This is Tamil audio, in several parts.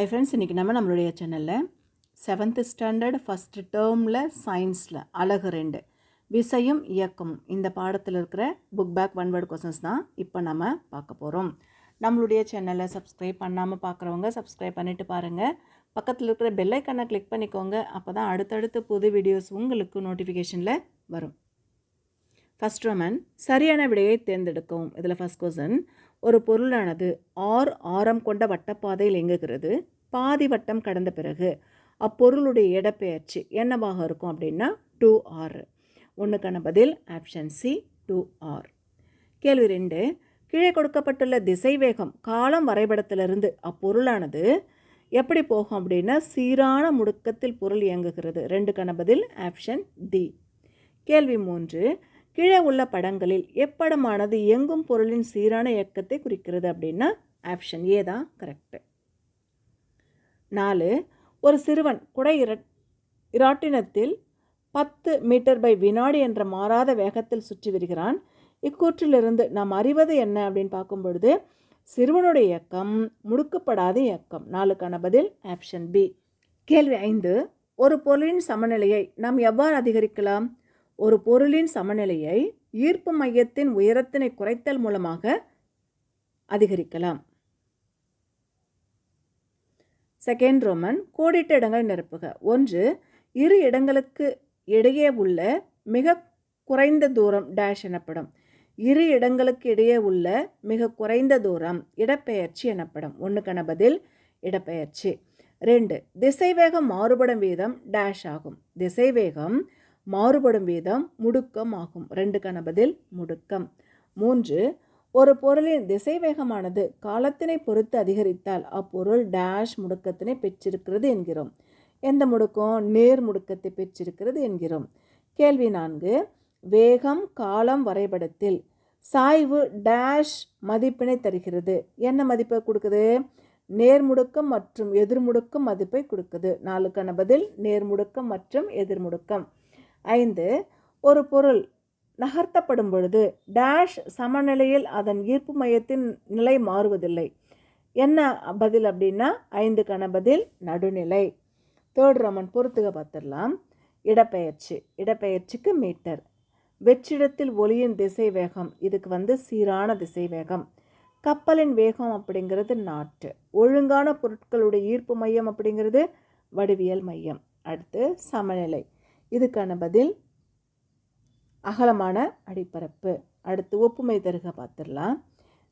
ஐ ஃப்ரெண்ட்ஸ் இன்றைக்கி நம்ம நம்மளுடைய சேனலில் செவன்த்து ஸ்டாண்டர்ட் ஃபஸ்ட்டு டேர்மில் சயின்ஸில் அழகு ரெண்டு விசையும் இயக்கமும். இந்த பாடத்தில் இருக்கிற book back one word questions தான் இப்போ நம்ம பார்க்க போகிறோம் நம்மளுடைய சேனலை சப்ஸ்கிரைப் பண்ணாமல் பார்க்குறவங்க சப்ஸ்கிரைப் பண்ணிவிட்டு பாருங்கள் பக்கத்தில் இருக்கிற பெல்லைக்கனை கிளிக் பண்ணிக்கோங்க. அப்போ தான் அடுத்தடுத்து புது வீடியோஸ் உங்களுக்கு நோட்டிஃபிகேஷனில் வரும். ஃபஸ்ட் ரோமன் சரியான விடையை தேர்ந்தெடுக்கவும். இதில் ஃபஸ்ட் கொஸ்டின் ஒரு பொருளானது ஆர் ஆரம் கொண்ட வட்டப்பாதையில் இயங்குகிறது. பாதி வட்டம் கடந்த பிறகு அப்பொருளுடைய இடப்பெயர்ச்சி என்னவாக இருக்கும் அப்படின்னா டூ ஆர். ஒன்றுக்கான பதில் ஆப்ஷன் சி டூ ஆர். கேள்வி ரெண்டு கீழே கொடுக்கப்பட்டுள்ள திசைவேகம் காலம் வரைபடத்திலிருந்து அப்பொருளானது எப்படி போகும் அப்படின்னா சீரான முடுக்கத்தில் பொருள் இயங்குகிறது. ரெண்டுக்கான பதில் ஆப்ஷன் டி. கேள்வி மூன்று கீழே உள்ள படங்களில் எப்படமானது இயங்கும் பொருளின் சீரான இயக்கத்தை குறிக்கிறது அப்படின்னா ஆப்ஷன் ஏ தான் கரெக்டு நாலு ஒரு சிறுவன் குடை இர இராட்டினத்தில் பத்து மீட்டர் பை வினாடி என்ற மாறாத வேகத்தில் சுற்றி வருகிறான். இக்கூற்றிலிருந்து நாம் அறிவது என்ன அப்படின்னு பார்க்கும் பொழுது சிறுவனுடைய இயக்கம் முடுக்கப்படாத இயக்கம். நாலுக்கான பதில் ஆப்ஷன் பி கேள்வி ஐந்து ஒரு பொருளின் சமநிலையை நாம் எவ்வாறு அதிகரிக்கலாம்? ஒரு பொருளின் சமநிலையை ஈர்ப்பு மையத்தின் உயரத்தினை குறைத்தல் மூலமாக அதிகரிக்கலாம். செகண்ட் ரோமன் கோடிட்ட இடங்களை நிரப்புக. ஒன்று இரு இடங்களுக்கு இடையே உள்ள மிக குறைந்த தூரம் டேஷ் எனப்படும். இரு இடங்களுக்கு இடையே உள்ள மிக குறைந்த தூரம் இடப்பெயர்ச்சி எனப்படும். ஒன்றுக்கான பதில் இடப்பெயர்ச்சி. ரெண்டு திசைவேகம் மாறுபடும் வீதம் டேஷ் ஆகும். திசைவேகம் மாறுபடும் வீதம் முடுக்கம் ஆகும். ரெண்டுக்கான பதில் முடுக்கம். மூன்று ஒரு பொருளின் திசைவேகமானது காலத்தினை பொறுத்து அதிகரித்தால் அப்பொருள் டேஷ் முடுக்கத்தினை பெற்றிருக்கிறது என்கிறோம். எந்த முடுக்கம்? நேர் முடுக்கத்தை பெற்றிருக்கிறது என்கிறோம். கேள்வி நான்கு வேகம் காலம் வரைபடத்தில் சாய்வு டேஷ் மதிப்பினை தருகிறது. என்ன மதிப்பை கொடுக்குது? நேர்முடுக்கம் மற்றும் எதிர்முடுக்கம் மதிப்பை கொடுக்குது. நாலுக்கான பதில் நேர்முடுக்கம் மற்றும் எதிர்முடுக்கம் ஐந்து ஒரு பொருள் நகர்த்தப்படும் பொழுது டேஷ் சமநிலையில் அதன் ஈர்ப்பு மையத்தின் நிலை மாறுவதில்லை. என்ன பதில் அப்படின்னா ஐந்துக்கான பதில் நடுநிலை. தேர்ட் ரமன் பொறுத்துக பார்த்துடலாம். இடப்பெயர்ச்சி. இடப்பெயர்ச்சிக்கு மீட்டர். வெற்றிடத்தில் ஒளியின் திசை வேகம் இதுக்கு வந்து சீரான திசை வேகம் கப்பலின் வேகம் அப்படிங்கிறது நாட்டு. ஒழுங்கான பொருட்களுடைய ஈர்ப்பு மையம் அப்படிங்கிறது வடிவியல் மையம். அடுத்து சமநிலை. இதுக்கான பதில் அகலமான அடிப்பரப்பு. அடுத்து ஒப்புமை தருக பார்த்துடலாம்.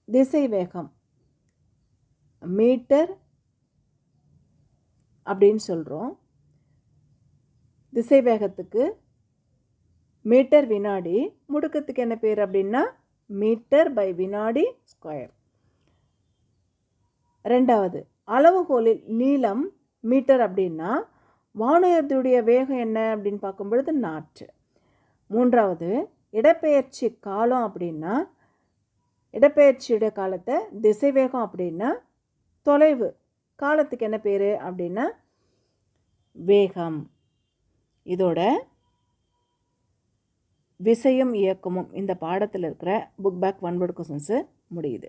திசை வேகம் மீட்டர் அப்படின்னு சொல்கிறோம் திசை வேகத்துக்கு மீட்டர் வினாடி முடுக்கத்துக்கு என்ன பேர் அப்படின்னா? மீட்டர் பை வினாடி ஸ்கொயர். ரெண்டாவது அளவுகோலில் நீளம் மீட்டர் அப்படின்னா? வானுயர்த்தியுடைய வேகம் என்ன அப்படின்னு பார்க்கும் பொழுது நாற்று. மூன்றாவது இடப்பெயர்ச்சி காலம் அப்படின்னா இடப்பெயர்ச்சியுடைய காலத்தை திசைவேகம் அப்படின்னா தொலைவு. காலத்துக்கு என்ன பேர் அப்படின்னா வேகம். இதோட விசையும் இயக்கமும் இந்த பாடத்தில் இருக்கிற புக் பேக் ஒன்பது வேர்டு கொஸ்டின்ஸு முடியுது.